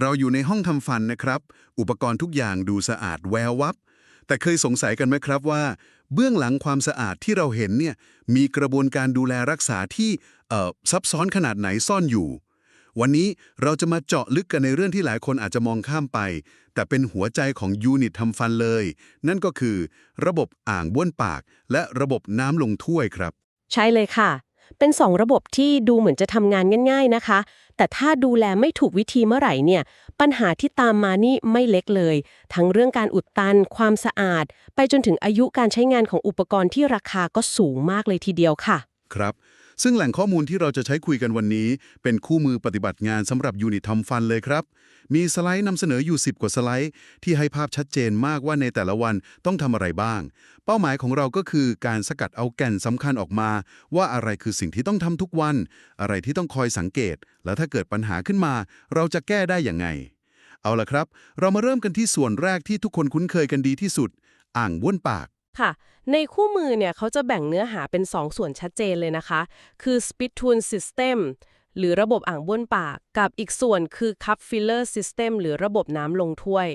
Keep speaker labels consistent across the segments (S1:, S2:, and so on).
S1: เราอยู่ในห้องทำฟันนะครับ อุปกรณ์ทุกอย่างดูสะอาดแวววับ แต่เคยสงสัยกันไหมครับว่า เบื้องหลังความสะอาดที่เราเห็นเนี่ยมีกระบวนการดูแลรักษาที่เอ่อซับซ้อนขนาดไหนซ่อนอยู่ วันนี้เราจะมาเจาะลึกกันในเรื่องที่หลายคนอาจจะมองข้ามไป แต่เป็นหัวใจของยูนิตทำฟันเลย นั่นก็คือ ระบบอ่างบ้วนปาก และระบบน้ำลงถ้วยครับ
S2: ใช่เลยค่ะ เป็นสองระบบที่ดูเหมือนจะทำงานง่าย ๆนะคะ แต่ถ้าดูแลไม่ถูกวิธีเมื่อไหร่เนี่ย ปัญหาที่ตามมานี่ไม่เล็กเลย ทั้งเรื่องการอุดตัน ความสะอาด ไปจนถึงอายุการใช้งานของอุปกรณ์ที่ราคาก็สูงมากเลยทีเดียวค่ะ
S1: ครับ ซึ่งแหล่งข้อมูลที่เราจะใช้คุยกันวันนี้ เป็นคู่มือปฏิบัติงานสำหรับยูนิตทำฟันเลยครับ มีสไลด์นำเสนออยู่ 10 กว่าสไลด์ ที่ให้ภาพชัดเจนมากว่าในแต่ละวันต้องทำอะไรบ้าง เป้าหมายของเราก็คือการสกัดเอาแก่นสำคัญออกมา ว่าอะไรคือสิ่งที่ต้องทำทุกวัน อะไรที่ต้องคอยสังเกต แล้วถ้าเกิดปัญหาขึ้นมา เราจะแก้ได้อย่างไง เอาละครับ เรามาเริ่มกันที่ส่วนแรกที่ทุกคนคุ้นเคยกันดีที่สุด อ่างบ้วนปาก
S2: ค่ะ ในคู่มือเนี่ยเขาจะแบ่งเนื้อหาเป็น 2 ส่วนชัดเจนเลยนะคะ คือ Spittoon System หรือระบบอ่างบ้วนปาก กับอีกส่วนคือ Cup Filler System หรือระบบน้ำลงถ้วย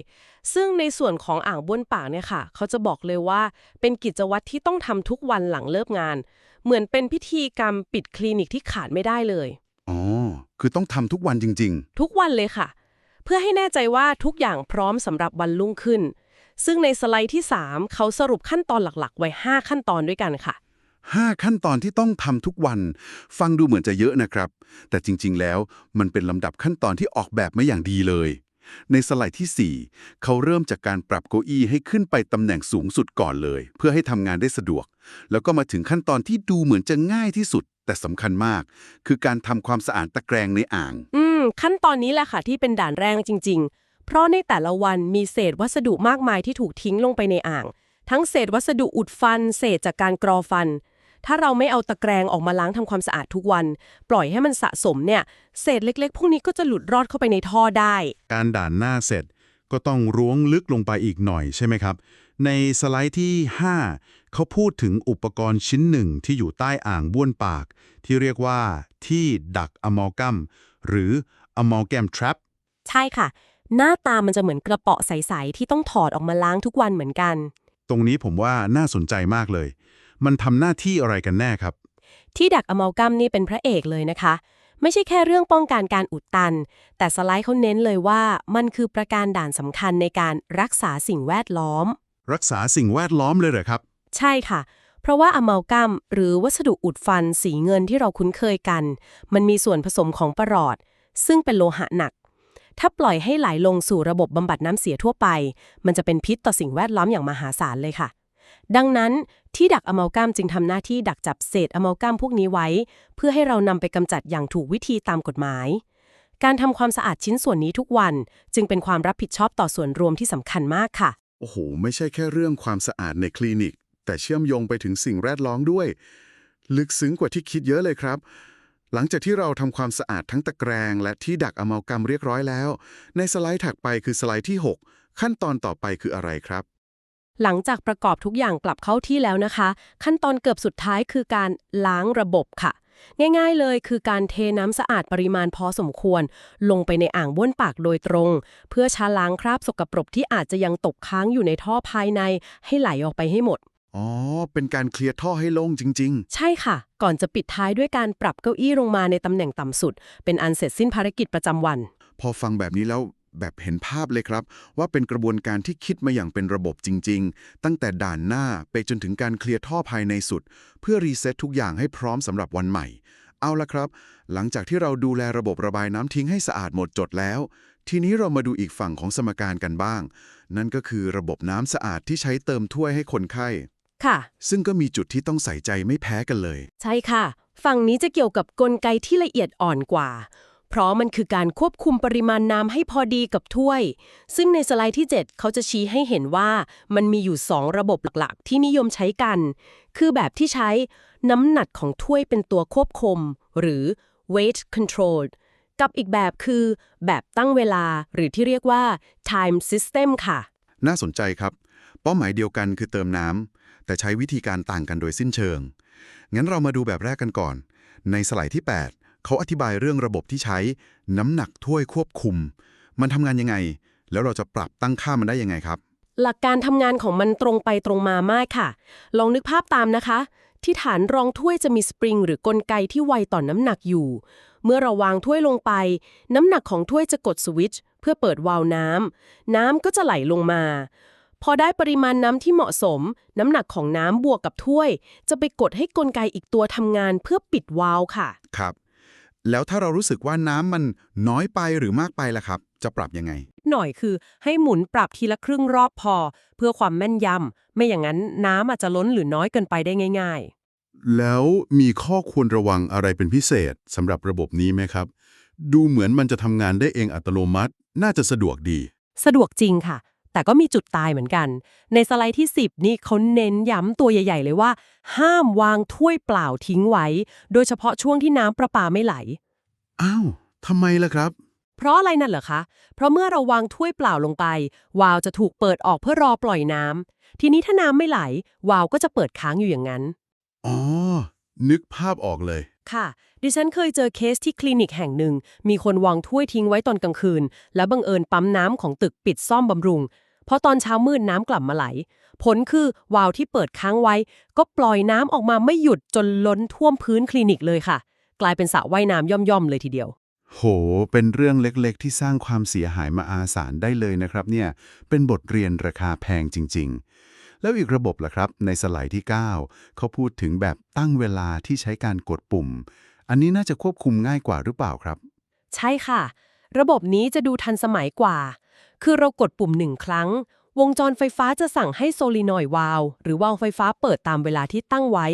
S2: ซึ่งในส่วนของอ่างบ้วนปากเนี่ยค่ะ เขาจะบอกเลยว่าเป็นกิจวัตรที่ต้องทำทุกวันหลังเลิกงาน เหมือนเป็นพิธีกรรมปิดคลินิกที่ขาดไม่ได้เลย
S1: อ๋อ คือต้องทำทุกวันจริง
S2: ทุกวันเลยค่ะ เพื่อให้แน่ใจว่าทุกอย่างพร้อมสำหรับวันรุ่งขึ้น ซึ่งในสไลด์ที่ 3 เขาสรุปขั้นตอนหลักๆ ไว้ 5 ขั้นตอนด้วยกันค่ะ
S1: ๆ5ขั้นตอนที่ต้องทำทุกวัน ฟังดูเหมือนจะเยอะนะครับ แต่จริงๆแล้วมันเป็นลำดับขั้นตอนที่ออกแบบมาอย่างดีเลย ในสไลด์ที่ 4 เขาเริ่มจากการปรับเก้าอี้ให้ขึ้นไปตำแหน่งสูงสุดก่อนเลย เพื่อให้ทำงานได้สะดวก แล้วก็มาถึงขั้นตอนที่ดูเหมือนจะง่ายที่สุด แต่สำคัญมาก คือการทำความสะอาดตะแกรงในอ่าง
S2: อืม ขั้นตอนนี้แหละค่ะที่เป็นด่านแรงจริง ๆ เพราะในแต่ละวันมีเศษวัสดุมากมายที่ถูกทิ้งลงไปในอ่าง ทั้งเศษวัสดุอุดฟัน เศษจากการกรอฟัน ถ้าเราไม่เอาตะแกรงออกมาล้างทำความสะอาดทุกวัน ปล่อยให้มันสะสมเนี่ย เศษเล็กๆ พวกนี้ก็จะหลุดรอดเข้าไปในท่อได้
S3: การด่านหน้าเสร็จก็ต้องร้วงลึกลงไปอีกหน่อยใช่ไหมครับ ในสไลด์ที่ 5 เขาพูดถึงอุปกรณ์ชิ้นหนึ่งที่อยู่ใต้อ่างบ้วนปาก ที่เรียกว่าที่ดักอะมอลกัมหรืออะมอลแกมทรัพ
S2: ใช่ค่ะ หน้าตามันจะเหมือนกระเป๋อใสๆที่ต้องถอดออกมาล้างทุกวันเหมือนกัน
S3: ตรงนี้ผมว่าน่าสนใจมากเลย มันทำหน้าที่อะไรกันแน่ครับ
S2: ที่ดักอม l ลกัมนี่เป็นพระเอกเลยนะคะ ไม่ใช่แค่เรื่องป้องกันการอุดตัน แต่สไลด์เขาเน้นเลยว่ามันคือประการด่านสำคัญในการรักษาสิ่งแวดล้อม
S3: รักษาสิ่งแวดล้อมเลยเหรอครับ
S2: ใช่ค่ะ เพราะว่าอะมัลกัมหรือวัสดุอุดฟันสีเงินที่เราคุ้นเคยกัน มันมีส่วนผสมของประหลอด ซึ่งเป็นโลหะหนัก ถ้าปล่อยให้ไหลลงสู่ระบบบำบัดน้ำเสียทั่วไป มันจะเป็นพิษต่อสิ่งแวดล้อมอย่างมหาศาลเลยค่ะ ดังนั้นที่ดักอะมัลกัมจึงทำหน้าที่ดักจับเศษอะมัลกัมพวกนี้ไว้ เพื่อให้เรานำไปกำจัดอย่างถูกวิธีตามกฎหมาย การทำความสะอาดชิ้นส่วนนี้ทุกวัน จึงเป็นความรับผิดชอบต่อส่วนรวมที่สำคัญมากค่ะ
S1: โอ้โห ไม่ใช่แค่เรื่องความสะอาดในคลินิก แต่เชื่อมโยงไปถึงสิ่งแวดล้อมด้วย ลึกซึ้งกว่าที่คิดเยอะเลยครับ หลังจากที่เราทำความสะอาดทั้งตะแกรงและที่ดักอม l ลกรรมเรียบร้อยแล้ว ในสไลด์ถัดไปคือสไลด์ที่ 6 ขั้นตอนต่อไปคืออะไรครับ
S2: หลังจากประกอบทุกอย่างกลับเข้าที่แล้วนะคะ ขั้นตอนเกือบสุดท้ายคือการล้างระบบค่ะ ง่ายๆเลยคือการเทน้ำสะอาดปริมาณพอสมควร ลงไปในอ่างบ้วนปากโดยตรง เพื่อชาล้างคราบสกปรกที่อาจจะยังตกค้างอยู่ในท่อภายในให้ไหลออกไปให้หมด
S1: อ๋อ เป็นการเคลียร์ท่อให้โล่งจริง
S2: ใช่ค่ะ ก่อนจะปิดท้ายด้วยการปรับเก้าอี้ลงมาในตำแหน่งต่ำสุด เป็นอันเสร็จสิ้นภารกิจประจำวัน
S1: ๆ พอฟังแบบนี้แล้วแบบเห็นภาพเลยครับ ว่าเป็นกระบวนการที่คิดมาอย่างเป็นระบบจริง ๆ ตั้งแต่ด่านหน้าไปจนถึงการเคลียร์ท่อภายในสุด เพื่อรีเซ็ตทุกอย่างให้พร้อมสำหรับวันใหม่ เอาละครับ หลังจากที่เราดูแลระบบระบายน้ำทิ้งให้สะอาดหมดจดแล้ว ทีนี้เรามาดูอีกฝั่งของสมการกันบ้าง นั่นก็คือระบบน้ำสะอาดที่ใช้เติมถ้วยให้คนไข้
S2: ค่ะ
S1: ซึ่งก็มีจุดที่ต้องใส่ใจไม่แพ้กันเลย
S2: ใช่ค่ะ ฝั่งนี้จะเกี่ยวกับกลไกที่ละเอียดอ่อนกว่า เพราะมันคือการควบคุมปริมาณน้ำให้พอดีกับถ้วย ซึ่งในสไลด์ที่ 7 เขาจะชี้ให้เห็นว่ามันมีอยู่ 2 ระบบหลักๆ ที่นิยมใช้กัน คือแบบที่ใช้น้ำหนักของถ้วยเป็นตัวควบคุม หรือ weight control กับอีกแบบคือ แบบตั้งเวลาหรือที่เรียกว่า time system ค่ะ
S1: น่าสนใจครับ เป้าหมายเดียวกันคือเติมน้ำ แต่ใช้วิธีการต่างกันโดยสิ้นเชิง งั้นเรามาดูแบบแรกกันก่อน ในสไลด์ที่ 8 เขาอธิบายเรื่องระบบที่ใช้ น้ำหนักถ้วยควบคุม มันทำงานยังไง แล้วเราจะปรับตั้งค่ามันได้ยังไงครับ
S2: หลักการทำงานของมันตรงไปตรงมามากค่ะ ลองนึกภาพตามนะคะ ที่ฐานรองถ้วยจะมีสปริงหรือกลไกที่ไวต่อนน้ำหนักอยู่ เมื่อเราวางถ้วยลงไป น้ำหนักของถ้วยจะกดสวิตช์เพื่อเปิดวาล์วน้ำน้ำก็จะไหลลงมา พอได้ปริมาณน้ำที่เหมาะสม น้ำหนักของน้ำบวกกับถ้วย จะไปกดให้กลไกอีกตัวทำงานเพื่อปิดวาล์วค่ะ
S1: ครับ แล้วถ้าเรารู้สึกว่าน้ำมันน้อยไปหรือมากไปล่ะครับ จะปรับยังไง
S2: หน่อยคือให้หมุนปรับทีละครึ่งรอบพอ เพื่อความแม่นยำไม่อย่างนั้นน้ำอาจจะล้นหรือน้อยเกินไปได้ง่าย
S1: แล้วมีข้อควรระวังอะไรเป็นพิเศษสำหรับระบบนี้ไหมครับ ดูเหมือนมันจะทำงานได้เองอัตโนมัติ น่าจะสะดวกดี
S2: ๆสะดวกจริงค่ะ แต่ก็มีจุดตายเหมือนกัน ในสไลด์ที่ 10 นี่เขาเน้นย้ำตัวใหญ่ ๆ เลยว่า ห้ามวางถ้วยเปล่าทิ้งไว้ โดยเฉพาะช่วงที่น้ำประปาไม่ไหล
S1: อ้าวทำไมล่ะครับ
S2: เพราะอะไรนั่นเหรอคะ เพราะเมื่อเราวางถ้วยเปล่าลงไป วาล์วจะถูกเปิดออกเพื่อรอปล่อยน้ำทีนี้ถ้าน้ำไม่ไหล วาล์วก็จะเปิดค้างอยู่อย่างนั้น
S1: อ๋อ นึกภาพออกเลย
S2: ค่ะ ดิฉันเคยเจอเคสที่คลินิกแห่งหนึ่ง มีคนวางถ้วยทิ้งไว้ตอนกลางคืน แล้วบังเอิญปั๊มน้ำของตึกปิดซ่อมบำรุง พอตอนเช้ามืดน้ำกลับมาไหล ผลคือวาล์วที่เปิดค้างไว้ ก็ปล่อยน้ำออกมาไม่หยุดจนล้นท่วมพื้นคลินิกเลยค่ะ กลายเป็นสระว่ายน้ำย่อมๆเลยทีเดียว
S1: โห เป็นเรื่องเล็กๆ ที่สร้างความเสียหายมาอาศาลได้เลยนะครับเนี่ย เป็นบทเรียนราคาแพงจริง ๆ แล้วอีกระบบล่ะครับ ในสไลด์ที่ 9 เขาพูดถึงแบบตั้งเวลาที่ใช้การกดปุ่ม อันนี้น่าจะควบคุมง่ายกว่าหรือเปล่าครับ
S2: ใช่ค่ะ ระบบนี้จะดูทันสมัยกว่า คือเรากดปุ่มหนึ่งครั้ง วงจรไฟฟ้าจะสั่งให้โซลินอยด์วาล์วหรือวาล์วไฟฟ้าเปิดตามเวลาที่ตั้งไว้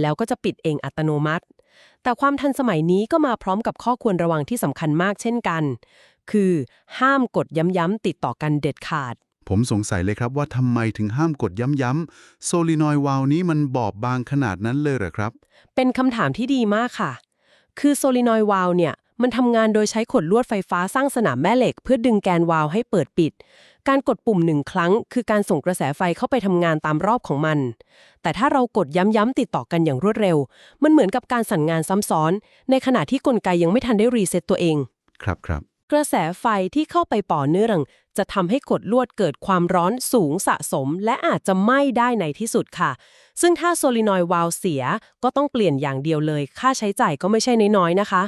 S2: แล้วก็จะปิดเองอัตโนมัติ แต่ความทันสมัยนี้ก็มาพร้อมกับข้อควรระวังที่สำคัญมากเช่นกัน คือห้ามกดย้ำๆติดต่อกันเด็ดขาด
S1: ผมสงสัยเลยครับว่าทำไมถึงห้ามกดย้ำๆโซลินอยวาลนี้มันบอบบางขนาดนั้นเลยเหรอครับ
S2: เป็นคำถามที่ดีมากค่ะ คือโซลินอยด์วาล์วเนี่ย มันทำงานโดยใช้ขดลวดไฟฟ้าสร้างสนามแม่เหล็ก เพื่อดึงแกนวาล์วให้เปิดปิด การกดปุ่มหนึ่งครั้ง คือการส่งกระแสไฟเข้าไปทำงานตามรอบของมัน แต่ถ้าเรากดย้ำๆติดต่อกันอย่างรวดเร็ว มันเหมือนกับการสั่นงานซ้ำซ้อน ในขณะที่กลไกยังไม่ทันได้รีเซ็ตตัวเอง
S1: ครับครับ
S2: กระแสไฟที่เข้าไปป่อเนื่อง จะทำให้กดลวดเกิดความร้อนสูงสะสม และอาจจะไหม้ได้ในที่สุดค่ะ ซึ่งถ้าโซลินอยด์วาล์วเสียก็ต้องเปลี่ยนอย่างเดียวเลย ค่าใช้จ่ายก็ไม่ใช่น้อยๆนะคะ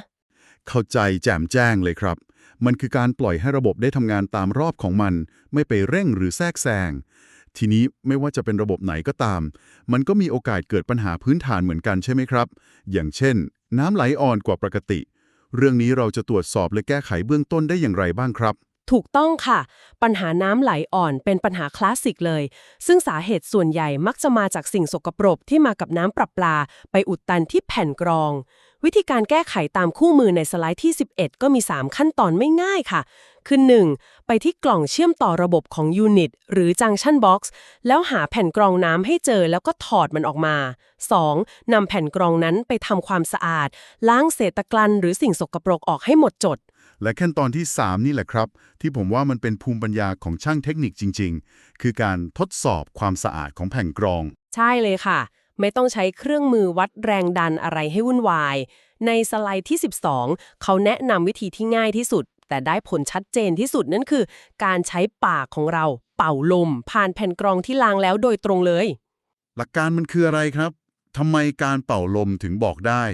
S1: เข้าใจแจ่มแจ้งเลยครับ มันคือการปล่อยให้ระบบได้ทำงานตามรอบของมัน ไม่ไปเร่งหรือแทรกแซงทีนี้ไม่ว่าจะเป็นระบบไหนก็ตาม มันก็มีโอกาสเกิดปัญหาพื้นฐานเหมือนกันใช่ไหมครับ อย่างเช่น น้ำไหลอ่อนกว่าปกติ เรื่องนี้เราจะตรวจสอบและแก้ไขเบื้องต้นได้อย่างไรบ้างครับ
S2: ถูกต้องค่ะ ปัญหาน้ำไหลอ่อนเป็นปัญหาคลาสสิกเลย ซึ่งสาเหตุส่วนใหญ่มักจะมาจากสิ่งสกปรกที่มากับน้ำประปลา ไปอุดตันที่แผ่นกรอง วิธีการแก้ไขตามคู่มือในสไลด์ที่ 11 ก็มี 3 ขั้นตอนไม่ง่ายค่ะ คือ 1. ไปที่กล่องเชื่อมต่อระบบของยูนิตหรือ junction box แล้วหาแผ่นกรองน้ำให้เจอแล้วก็ถอดมันออกมา 2. นำแผ่นกรองนั้นไปทำความสะอาด ล้างเศษตะกรันหรือสิ่งสกปรกออกให้หมดจด
S1: และขั้นตอนที่ 3 นี่แหละครับ ที่ผมว่ามันเป็นภูมิปัญญาของช่างเทคนิคจริง ๆ คือการทดสอบความสะอาดของแผ่นกรอง
S2: ใช่เลยค่ะ ไม่ต้องใช้เครื่องมือวัดแรงดันอะไรให้วุ่นวาย ในสไลด์ที่ 12 เขาแนะนำวิธีที่ง่ายที่สุด แต่ได้ผลชัดเจนที่สุดนั่นคือ การใช้ปากของเราเป่าลม ผ่านแผ่นกรองที่ล้างแล้วโดยตรงเลย
S1: หลักการมันคืออะไรครับทำไมการเป่าลมถึงบอกได้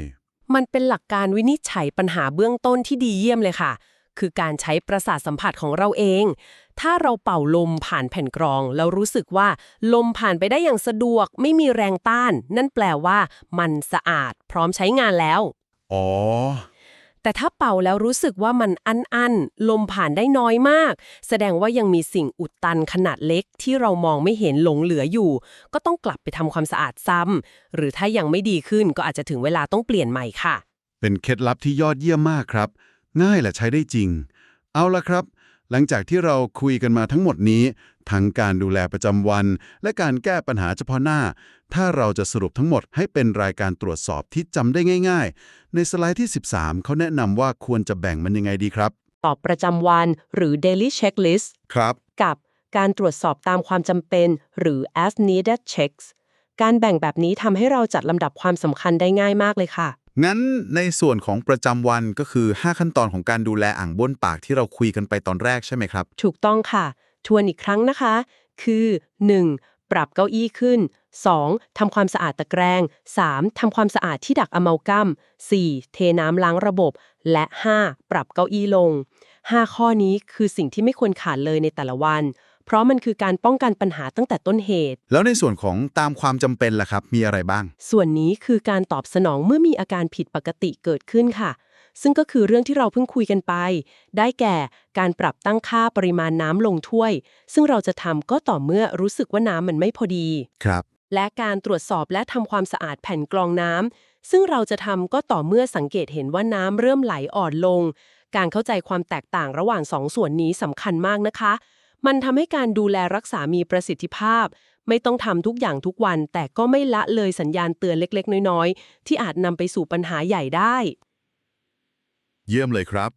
S2: มันเป็นหลักการวินิจฉัยปัญหาเบื้องต้นที่ดีเยี่ยมเลยค่ะ คือการใช้ประสาทสัมผัสของเราเอง ถ้าเราเป่าลมผ่านแผ่นกรอง แล้วรู้สึกว่าลมผ่านไปได้อย่างสะดวก ไม่มีแรงต้าน นั่นแปลว่ามันสะอาด พร้อมใช้งานแล้ว
S1: อ๋อ
S2: แต่ถ้าเป่าแล้วรู้สึกว่ามันอันอันๆลมผ่านได้น้อยมาก แสดงว่ายังมีสิ่งอุดตันขนาดเล็กที่เรามองไม่เห็นหลงเหลืออยู่ ก็ต้องกลับไปทำความสะอาดซ้ำหรือถ้ายังไม่ดีขึ้นก็อาจจะถึงเวลาต้องเปลี่ยนใหม่ค่ะ
S1: เป็นเคล็ดลับที่ยอดเยี่ยมมากครับ ง่ายและใช้ได้จริง เอาละครับ หลังจากที่เราคุยกันมาทั้งหมดนี้ ทั้งการดูแลประจำวัน และการแก้ปัญหาเฉพาะหน้า ถ้าเราจะสรุปทั้งหมดให้เป็นรายการตรวจสอบที่จำได้ง่าย ๆ ในสไลด์ที่ 13 เขาแนะนำว่าควรจะแบ่งมันยังไงดีครับ
S2: ตอบประจำวันหรือ daily checklist
S1: ครับ
S2: กับการตรวจสอบตามความจำเป็น หรือ as needed checks การแบ่งแบบนี้ทำให้เราจัดลำดับความสำคัญได้ง่ายมากเลยค่ะ
S4: งั้นในส่วนของประจำวันก็คือ 5 ขั้นตอนของการดูแลอ่างบ้วนปากที่เราคุยกันไปตอนแรกใช่ไหมครับ
S2: ถูกต้องค่ะ ทวนอีกครั้งนะคะ คือ 1. ปรับเก้าอี้ขึ้น 2. ทำความสะอาดตะแกรง 3. ทำความสะอาดที่ดักอะเมากัม 4. เทน้ำล้างระบบ และ 5. ปรับเก้าอี้ลง 5 ข้อนี้คือสิ่งที่ไม่ควรขาดเลยในแต่ละวัน เพราะมันคือการป้องกันปัญหาตั้งแต่ต้นเหตุ
S4: แล้วในส่วนของตามความจำเป็นล่ะครับ มีอะไรบ้าง
S2: ส่วนนี้คือการตอบสนองเมื่อมีอาการผิดปกติเกิดขึ้นค่ะ ซึ่งก็คือเรื่องที่เราเพิ่งคุยกันไป ได้แก่การปรับตั้งค่าปริมาณน้ำลงถ้วย ซึ่งเราจะทำก็ต่อเมื่อรู้สึกว่าน้ำมันไม่พอดี
S4: ครับ
S2: และการตรวจสอบและทำความสะอาดแผ่นกรองน้ำซึ่งเราจะทำก็ต่อเมื่อสังเกตเห็นว่าน้ำเริ่มไหลอ่อนลง การเข้าใจความแตกต่างระหว่างสองส่วนนี้สำคัญมากนะคะ มันทำให้การดูแลรักษามีประสิทธิภาพ ไม่ต้องทำทุกอย่างทุกวัน แต่ก็ไม่ละเลยสัญญาณเตือนเล็ก ๆ น้อย ๆ ที่อาจนำไปสู่ปัญหาใหญ่ได้
S1: เยี่ยมเลยครับ